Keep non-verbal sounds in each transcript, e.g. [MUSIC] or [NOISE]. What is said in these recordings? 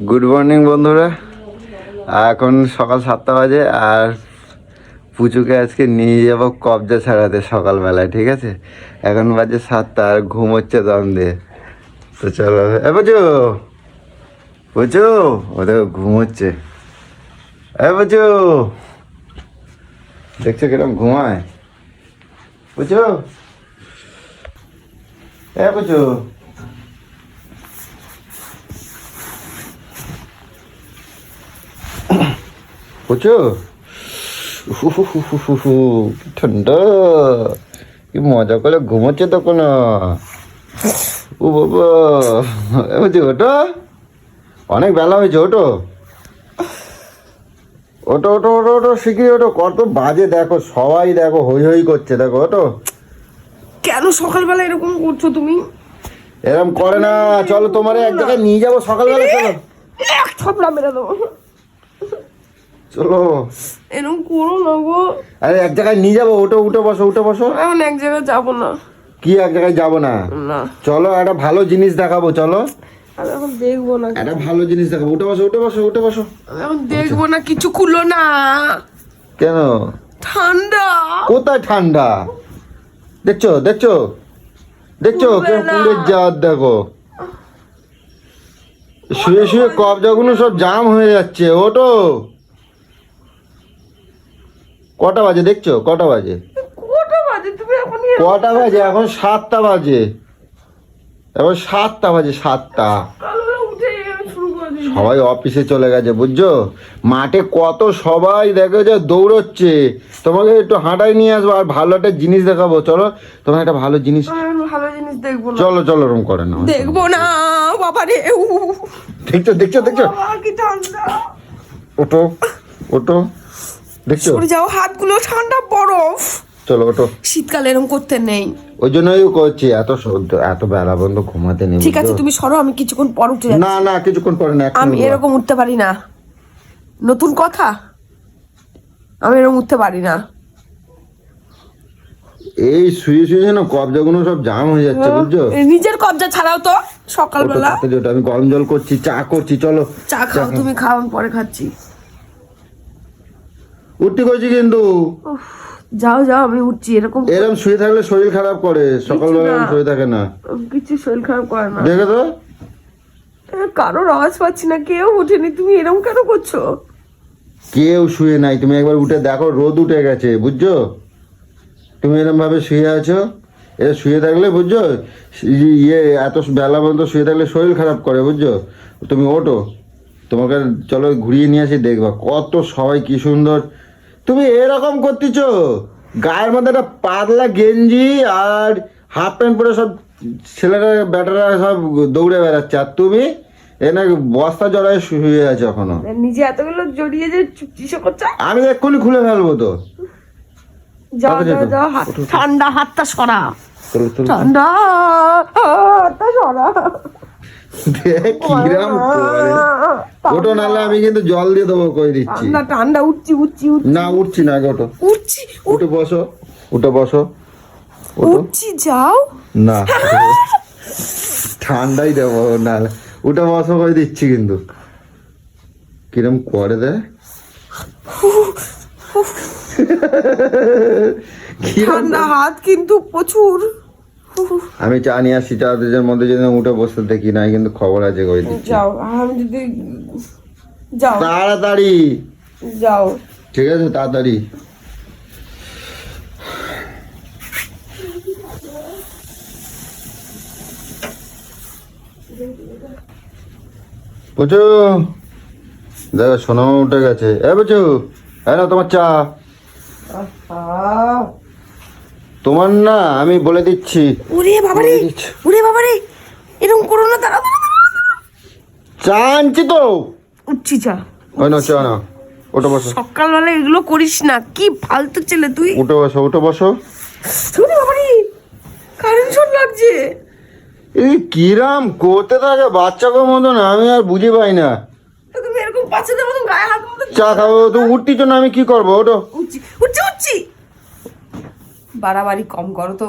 Good morning বন্ধুরা। এখন সকাল সাতটা বাজে আর পুচুকে আজকে নিয়ে যাব কবজা ছাড়াতে সকালবেলায়, ঠিক আছে? এখন বাজে সাতটা আর ঘুমোচ্ছে দম দিয়ে তো চলো, এ পুচু পুচু, ও দেখো ঘুমোচ্ছে এ পুচু, দেখছ কিরম ঘুমায়? পুচু, এ পুচু কি ঠান্ডা। কি মজা করে ঘুমোচ্ছে তো কোনো। ও বাবা। এ ওটো অনেক বেলা হয়েছে ওটো ওটো ওটো ওটো ওটো শিখি ওটো কত বাজে দেখো সবাই দেখো হই হই করছে দেখো ওটো কেন সকালবেলা এরকম করছ তুমি? এরম করে না চলো তোমার এক জায়গায় নিয়ে যাব সকালবেলা চলো। এক থাপড়া মেরে দেবো। চলো। এরকম করো না গো। আরে এক জায়গায় নিয়ে যাব ওটো উঠে বসো উঠে বসো। এখন এক জায়গায় যাব না। কি এক জায়গায় যাব না? না। চলো একটা ভালো জিনিস দেখাবো চলো। আমি এখন দেখব না। একটা ভালো জিনিস দেখাবো। উঠে বসো উঠে বসো উঠে বসো। আমি এখন দেখব না কিছু খুললো না। কেন? ঠান্ডা। কোথায় ঠান্ডা? দেখছ দেখছ? দেখছ? কেউ। জাত দেখো। শুয়ে শুয়ে কবজাগুলো সব জাম হয়ে যাচ্ছে ওটো। কটা বাজে দেখছ? কটা বাজে? কটা বাজে? তুমি এখন কটা বাজে? এখন সাতটা বাজে। এখন সাতটা বাজে সাতটা। সবাই অফিসে চলে গেছে বুঝছ? মাঠে কত সবাই দেখে যে দৌড়চ্ছে। তোমাকে একটু হাঁটাই নিয়ে আসব আর ভালো একটা জিনিস দেখাবো। চলো তোমার একটা ভালো জিনিস ভালো জিনিস দেখব চলো চলো ওরম করে না। দেখব না বাবা রে দেখছ দেখছ দেখছ? ওটো ওটো দেখছ? সরে যাও হাতগুলো ঠান্ডা বরফ। চলো ওটো শীতকালে এরকম করতে নেই। ওই জন্যই করছি এত এত বেলা বন্ধ ঘুমাতে নেই ঠিক আছে তুমি সরো আমি কিছুক্ষণ পর উঠে যাচ্ছি। না না কিছুক্ষণ পরে না আমি এরকম উঠতে পারি না। নতুন কথা? আমি এরকম উঠতে পারি না। এই শুয়ে শুয়ে যেন কবজাগুলো সব জাম হয়ে যাচ্ছে বুঝছ? নিজের কবজা ছাড়াও তো সকালবেলা। আমি গরম জল করছি চা করছি চলো। চা খাও। তুমি খাও আমি পরে খাচ্ছি। উঠতে করছি কিন্তু। যাও যাও আমি উঠছি এরকম এরকম শুয়ে থাকলে শরীর খারাপ করে সকালবেলা শুয়ে থাকে না। কিছু শরীর খারাপ করে না। দেখে তো। কারোর আওয়াজ পাচ্ছি না কেউ উঠেনি তুমি এরকম কেন করছ? কেউ শুয়ে নাই তুমি একবার উঠে দেখো রোদ উঠে গেছে বুঝছ? তুমি এরকম ভাবে শুয়ে আছো এ শুয়ে থাকলে বুঝছ ইয়ে এত বেলা পর্যন্ত শুয়ে থাকলে শরীর খারাপ করে বুঝছ? তুমি ওঠো তোমাকে চলো ঘুরিয়ে নিয়ে আসি দেখবা কত সবাই কি সুন্দর তুমি এরকম করতেছো? গায়ের মধ্যে একটা পাতলা গেঞ্জি আর হাফ প্যান্ট পরে সব ছেলেরা ব্যাটারা সব দৌড়ে বেড়াচ্ছে। আর তুমি? এনে বস্তা জড়ায় শুয়ে আছে এখনও। নিজে এতগুলো জড়িয়ে যে চিসো করছ? আমি এক্ষুনি খুলে ফেলব তো। যাও যাও যাও হাত-। ঠান্ডা হাতটা সরা। ঠান্ডা হাতটা সরা। ওটো আমি কিন্তু জল দিয়ে দেবো কই দিচ্ছি? ঠান্ডা ঠান্ডা উঠছি উঠছি না উঠছি না ওটো উঠছি উঠে বসো উঠে বসো। উঠছি যাও। না। ঠান্ডাই দেবো না উঠে বসো কই দিচ্ছি কিন্তু। কিরম করে দে কিরম ঠান্ডা হাত কিন্তু প্রচুর। আমি চা নিয়ে আসছি চা দুজনের মধ্যে যদি উঠে বসতে দেখি নাই কিন্তু খবর আছে কই যাও আমি যদি যাও। তাড়াতাড়ি। যাও। ঠিক আছে তাড়াতাড়ি। পুচু দেখো সোনামা উঠে গেছে। এ হ্যাঁ না তোমার চা। তোমার না আমি বলে দিচ্ছি। ওরে বাবারে বলে দিচ্ছি। ওরে বাবারে এরকম করো না তারা চা আনছি তো। উঠছি যা। ওই না চা না উঠে বসো। সকালবেলা এগুলো করিস না কি ফালতু ছেলে তুই। উঠে বসো উঠে বসো। ওরে বাবারে কারেন্ট শট লাগছে। এই কিরাম করতে থাকে? বাচ্চাকে মতন আমি আর বুঝে পাই না। বাচ্চাদের মতন গায়ে হাত মতো চা খাব তো উঠতির জন্য আমি কি করব ওটো উঠছি উঠছি উঠছি। বাড়াবাড়ি কম করো তো।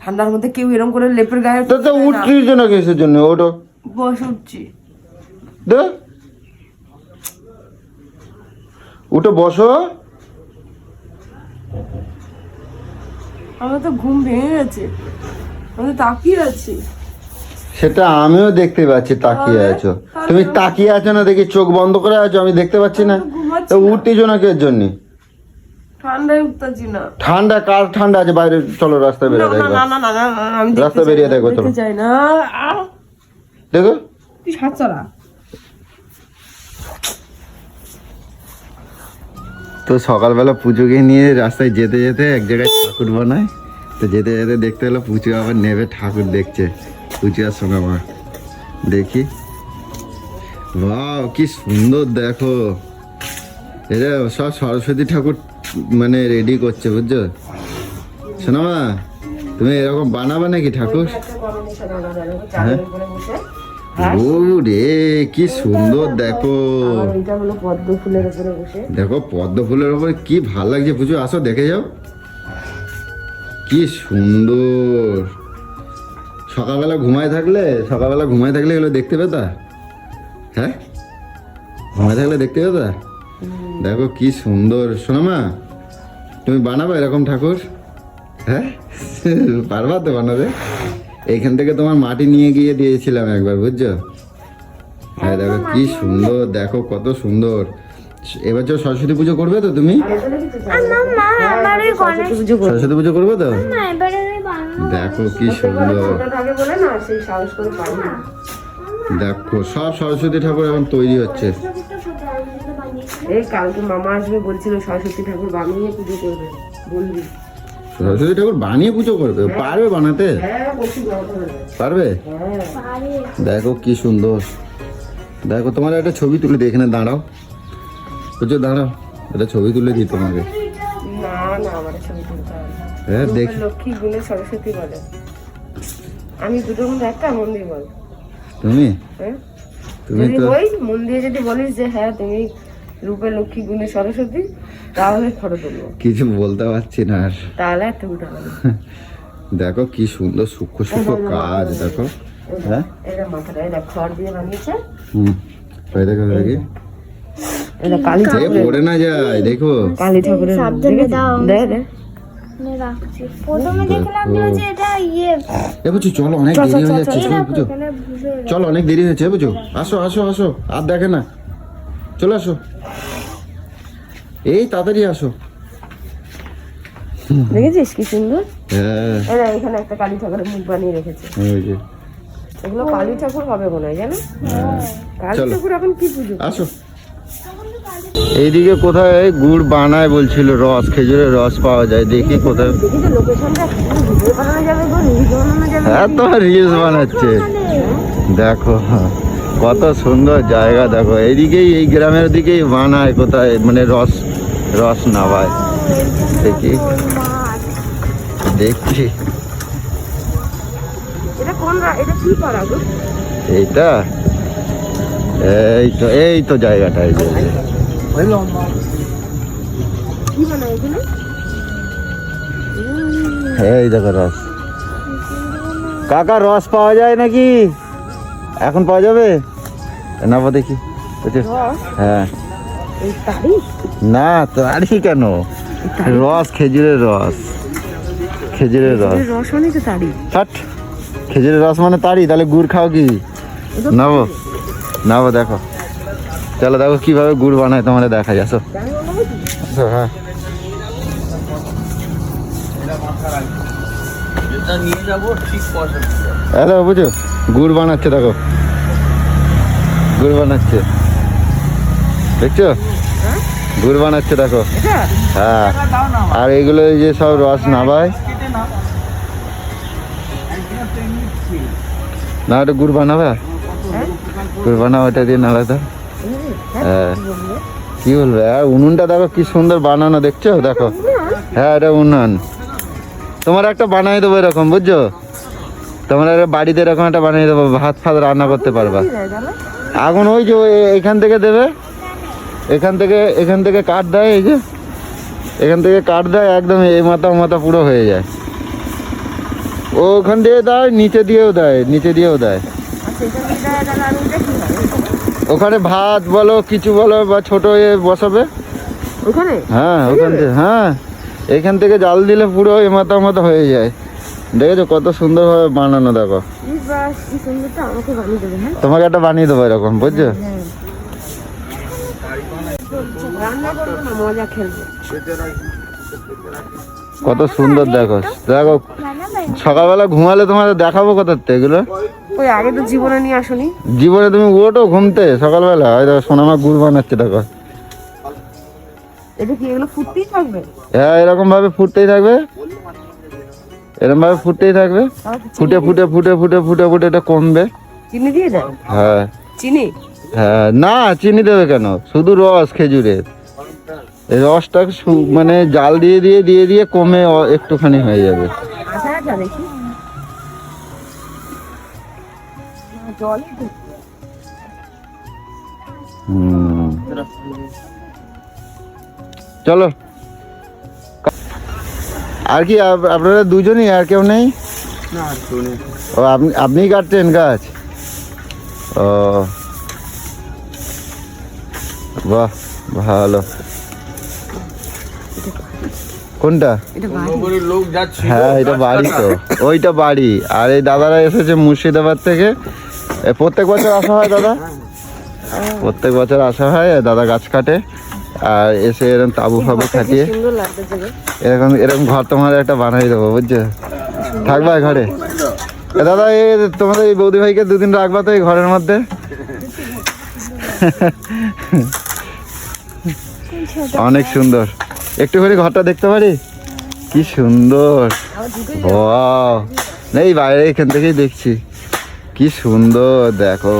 ঠান্ডার মধ্যে কেউ এরকম করে লেপের গায়ে তো তো উঠছি তো কিসের জন্য ওটো বস উঠছি। দে। উঠে বসো। আমার তো ঘুম ভেঙে গেছে। আমি তাকিয়ে আছি। সেটা আমিও দেখতে পাচ্ছি তাকিয়ে আছো। তুমি তাকিয়ে আছো না দেখি চোখ বন্ধ করে আছো আমি দেখতে পাচ্ছি না। তো। উঠতেছো না কের জন্য? ঠান্ডা কার ঠান্ডা আছে? বাইরে চলো রাস্তায় বেরিয়ে দেখো রাস্তা বেরিয়ে দেখো, চলো। দেখো। তো সকালবেলা পুজোকে নিয়ে রাস্তায় যেতে যেতে এক জায়গায় ঠাকুর বানায় তো যেতে যেতে দেখতে হলো পুজো আবার নেবে ঠাকুর দেখছে। পুজো আর মা দেখি। বাহ কি সুন্দর দেখো। এটা সব সরস্বতী ঠাকুর মানে রেডি করছে, বুঝছ? শোনা মা তুমি এরকম বানাবে নাকি ঠাকুর? হ্যাঁ? রে কি সুন্দর দেখো। দেখো, পদ্ম ফুলের উপরে কি ভালো লাগছে, পুজো। আসো, দেখে যাও। কি সুন্দর। সকালবেলা ঘুমায় থাকলে সকালবেলা ঘুমায় থাকলে এগুলো দেখতে পেতা? হ্যাঁ? ঘুমায় থাকলে দেখতে পেতা? দেখো কি সুন্দর। শোনো মা তুমি বানাবো এরকম ঠাকুর? হ্যাঁ? পারবা তো বানাবে এইখান থেকে তোমার মাটি নিয়ে গিয়ে দিয়েছিলাম একবার বুঝছ? হ্যাঁ দেখো কি সুন্দর দেখো কত সুন্দর। এবছর সরস্বতী পুজো করবে তো তুমি? সরস্বতী পুজো করবে তো? দেখো কি সুন্দর। দেখো সব সরস্বতী ঠাকুর এখন তৈরি হচ্ছে। এই কালকে মামা আসবে বলছিল সরস্বতী ঠাকুর বানিয়ে পুজো করবে বলবি। সরস্বতী ঠাকুর বানিয়ে পুজো করবে? পারবে বানাতে? হ্যাঁ পারবে? হ্যাঁ। দেখো কি সুন্দর। দেখো তোমার একটা ছবি তুলে এখানে দাঁড়াও। বুঝছ দাঁড়াও। একটা ছবি তুলে দিই তোমাকে। না না আমার ছবি তুলতে হবে। হ্যাঁ দেখ লক্ষ্মী গুণে সরস্বতী বলে। আমি দুটোর মধ্যে একটা মন্দির বল। তুমি? হ্যাঁ? তুমি তো বই মন দিয়ে যদি বলিস যে হ্যাঁ তুমি রূপের লক্ষ্মী গুণে সরস্বতী তাহলে ফটো তুলবো। কিছু বলতে পারছি না আর। তাহলে [LAUGHS] দেখো কি সুন্দর সূক্ষ্ম সূক্ষ্ম কাজ দেখো। হ্যাঁ? এটা মাথাটা এটা খড় দিয়ে বানিয়েছে। হুম ওই দেখো দেখি। এটা কালী ঠাকুর পড়ে না যায় দেখো। কালী ঠাকুরের সাবধানে দাও। দে দে আমি রাখছি। প্রথমে দেখলাম যে এটা ইয়ে। এ বুঝছ চলো অনেক দেরি হয়ে যাচ্ছে চলো বুঝো চলো অনেক দেরি হয়েছে বুঝো আসো আসো আসো আর দেখে না। চলে আসো। এই তাড়াতাড়ি আসো। দেখেছিস কি সুন্দর? হ্যাঁ। এখানে একটা কালী ঠাকুরের মুখ বানিয়ে রেখেছে। ওই যে। এগুলো কালী ঠাকুর হবে মনে হয় জানো? কালী ঠাকুর এখন কি পুজো? আসো। এইদিকে কোথায় গুড় বানায় বলছিল রস খেজুরের রস পাওয়া যায় দেখি কোথায়। রিলস হ্যাঁ তো রিলস বানাচ্ছে। দেখো কত সুন্দর জায়গা দেখো। এইদিকেই এই গ্রামের দিকেই বানায় কোথায় মানে রস রস নাবায় দেখি। দেখছি এইটা? এই তো এই তো জায়গাটা এই কি এই দেখো রস। কাকা রস পাওয়া যায় নাকি? এখন পাওয়া যাবে? নেব দেখি। হ্যাঁ। তারি না তো আরই কেন? রস খেজুরের রস। খেজুরের রস। রস মানে তো তারি হাট খেজুরের রস মানে তাড়ি তাহলে গুড় খাও কি? নেব নেব দেখো। চলো দেখো কীভাবে গুড় বানায় তোমাদের দেখা যাচ্ছে হ্যাঁ। দেখো বুঝো গুড় বানাচ্ছে, দেখো। গুড় বানাচ্ছে। দেখছ? গুড় বানাচ্ছে, দেখো। এটা হ্যাঁ। আর এগুলো যে সব রস নাবায়। না, ওটা গুড় বানাবে? গুড় বানাও, ওটা দিয়ে নাড়া দাও কি বলবে আর উনুনটা দেখো কি সুন্দর বানানো দেখছ? দেখো। হ্যাঁ এটা উনুন। তোমার একটা বানিয়ে দেবো এরকম বুঝছ? তোমার একটা বাড়িতে এরকম একটা বানিয়ে দেবো ভাত ফাত রান্না করতে পারবা। আগুন ওই যে এখান থেকে দেবে। এখান থেকে এখান থেকে কাঠ দেয় এই যে। এখান থেকে কাঠ দেয় একদম এই মাথা মাথা পুরো হয়ে যায়। ও ওখান দিয়ে দেয় নিচে দিয়েও দেয় নিচে দিয়েও দেয়। ওখানে ভাত বলো কিছু বলো বা ছোট এ বসাবে? ওখানে? হ্যাঁ ওখান থেকে হ্যাঁ এখান থেকে জাল দিলে পুরো এ মাথা মাথা হয়ে যায়। দেখেছ কত সুন্দরভাবে বানানো দেখো। হ্যাঁ? তোমাকে একটা বানিয়ে দেবো এরকম বুঝছ? মজা খেলব। কত সুন্দর দেখো। দেখো সকালবেলা ঘুমালে তোমাদের দেখাবো কোথার থেকে এগুলো? ওই আগে তো জীবনে নিয়ে আসনি? জীবনে তুমি ওঠো ঘুমতে সকালবেলা। ওই দেখো সোনামা গুড় বানাচ্ছে দেখো। এটা কি এগুলো ফুটতেই থাকবে? হ্যাঁ এরকম ভাবে ফুটতেই থাকবে। এরকম ভাবে ফুটতেই থাকবে। ফুটে ফুটে ফুটে ফুটে ফুটে ফুটে এটা কমবে। চিনি দিয়ে দেয় হ্যাঁ। চিনি? হ্যাঁ না চিনি দেবে কেন? শুধু রস খেজুরের। এই রসটা মানে জাল দিয়ে দিয়ে দিয়ে দিয়ে কমে একটুখানি হয়ে যাবে। আচ্ছা আচ্ছা দেখি। জলই চলো। আর কি আপনারা দুজনই আর কেউ নেই? ও আপনি আপনিই কাটছেন গাছ ও। বাহ ভালো। কোনটা? এটা বাড়ি। লোক যাচ্ছে হ্যাঁ এটা বাড়ি তো। ওইটা বাড়ি। আর এই দাদারা এসেছে মুর্শিদাবাদ থেকে। প্রত্যেক বছর আসা হয় দাদা? প্রত্যেক বছর আসা হয় দাদা গাছ কাটে আর এসে এরকম তাবু ফাবু খাটিয়ে। এরকম এরকম ঘর তোমার একটা বানাই দেবো বুঝছ? থাকবা ঘরে? দাদা এই তোমাদের এই বৌদি ভাইকে দুদিন রাখবা তো এই ঘরের মধ্যে? অনেক সুন্দর। একটু করে ঘরটা দেখতে পারি? কি সুন্দর। এই বাইরে এখান থেকেই দেখছি। কি সুন্দর দেখো।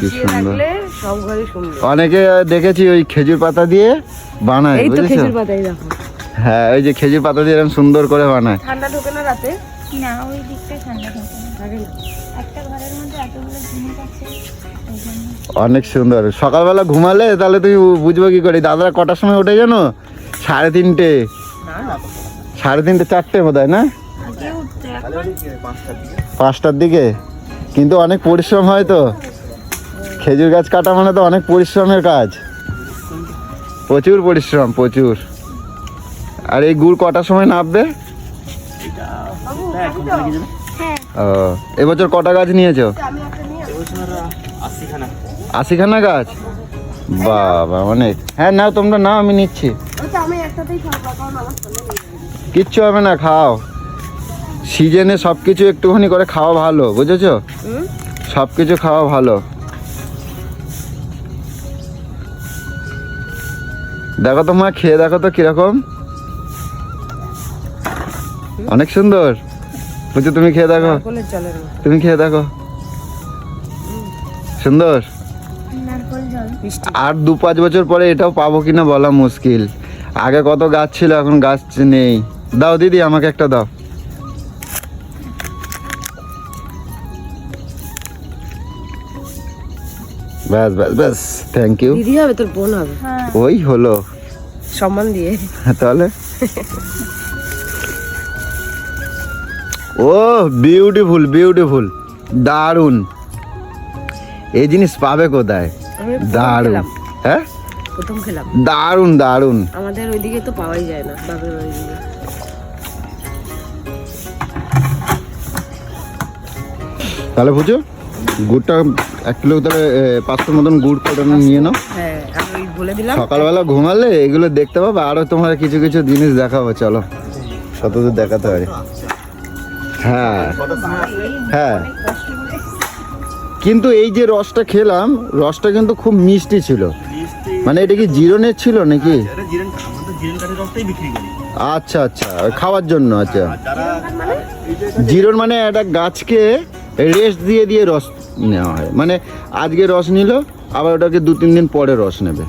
কি সুন্দর? সব ঘরে সুন্দর। অনেকে দেখেছি ওই খেজুর পাতা দিয়ে বানায় বুঝেছ? খেজুর পাতাই দেখো। হ্যাঁ ওই যে খেজুর পাতা দিয়ে এরকম সুন্দর করে বানায়। ঠান্ডা ঢোকে না রাতে? না ওই দিকটা ঠান্ডা থাকে না। একটা ঘরের মধ্যে এতগুলো জিনিস আছে অনেক সুন্দর। সকালবেলা ঘুমালে তাহলে তুমি বুঝব কি করে? দাদারা কটার সময় ওঠে জানো? সাড়ে তিনটে। সাড়ে তিনটে চারটে বোধ হয় না পাঁচটার দিকে? কিন্তু অনেক পরিশ্রম হয় তো। খেজুর গাছ কাটা মানে তো অনেক পরিশ্রমের কাজ। প্রচুর পরিশ্রম, প্রচুর। আর এই গুড় কটার সময় নামবে ও, এবছর কটা গাছ নিয়েছো? আশিখানা গাছ? বাবা অনেক হ্যাঁ নাও, তোমরা নাও, আমি নিচ্ছি। কিচ্ছু হবে না, খাও। সিজনে সব কিছু একটুখানি করে খাওয়া ভালো বুঝেছ? সব কিছু খাওয়া ভালো। দেখো তো মা খেয়ে দেখো তো কীরকম। অনেক সুন্দর। বুঝছ তুমি খেয়ে দেখো। তুমি খেয়ে দেখো। সুন্দর? আর দু পাঁচ বছর পরে এটাও পাবো কিনা বলা মুশকিল। আগে কত গাছ ছিল এখন গাছ নেই। দাও দিদি আমাকে একটা দাও। ব্যাস ব্যাস ব্যাস থ্যাংক ইউ দিদি হবে তোর বোন হবে। হ্যাঁ। ওই হলো। সম্মান দিয়ে। তাহলে? ও বিউটিফুল বিউটিফুল দারুণ। এই জিনিস পাবে কোথায়? দারুণ। হ্যাঁ? প্রথম খেলাম। দারুণ দারুণ। আমাদের ওইদিকে তো পাওয়াই যায় না বাপের বাড়ির দিকে। তাহলে বুঝো গুড়টা এক কিলো তাহলে এ, পাঁচশোর মতন গুড় করে নিয়ে নাও। হ্যাঁ সকালবেলা ঘুমালে এগুলো দেখতে পাবে আরও তোমার কিছু কিছু জিনিস দেখাবো চলো। কতদূর দেখাতে পারি। হ্যাঁ। হ্যাঁ। কিন্তু এই যে রসটা খেলাম রসটা কিন্তু খুব মিষ্টি ছিল। মানে এটা কি জিরনের ছিল নাকি? জিরেন তো জিরেন আচ্ছা আচ্ছা খাওয়ার জন্য আচ্ছা। যারা জিরোর মানে একটা গাছকে রেস্ট দিয়ে দিয়ে রস নেওয়া হয়। মানে আজকে রস নিল আবার ওটাকে দু তিন দিন পরে রস নেবে।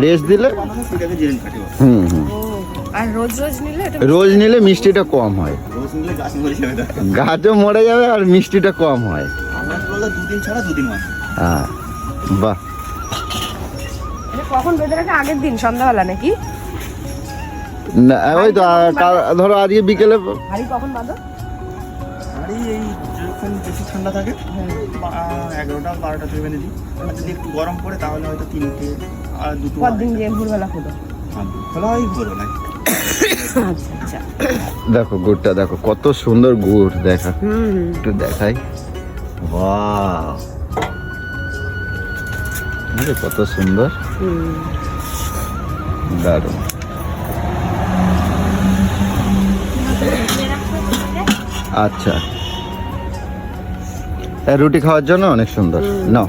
রেস্ট দিলে। হুম হুম। রোজ রোজ নিলে এটা রোজ নিলে মিষ্টিটা কম হয়। গাছও মরে যাবে আর মিষ্টিটা কম হয়। হ্যাঁ। বাহ। কখন বেঁধে রাখে? আগের দিন সন্ধ্যাবেলা নাকি? না ওই তো ধরো আজকে বিকেলে কখন বাঁধো? যখন বেশি ঠান্ডা থাকে। এগারোটা বারোটা থেকে বেঁধে দিই। আর যদি একটু গরম পড়ে তাহলে হয়তো তিনটে আর দুটো পরদিন যে ভোরবেলা হলো খোলা হয় বলো না আচ্ছা আচ্ছা। দেখো গুড়টা দেখো কত সুন্দর গুড় দেখা। হুম। একটু দেখাই। বাহ আরে কত সুন্দর। হুম। দারুণ। আচ্ছা। রুটি খাওয়ার জন্য? অনেক সুন্দর। নাও।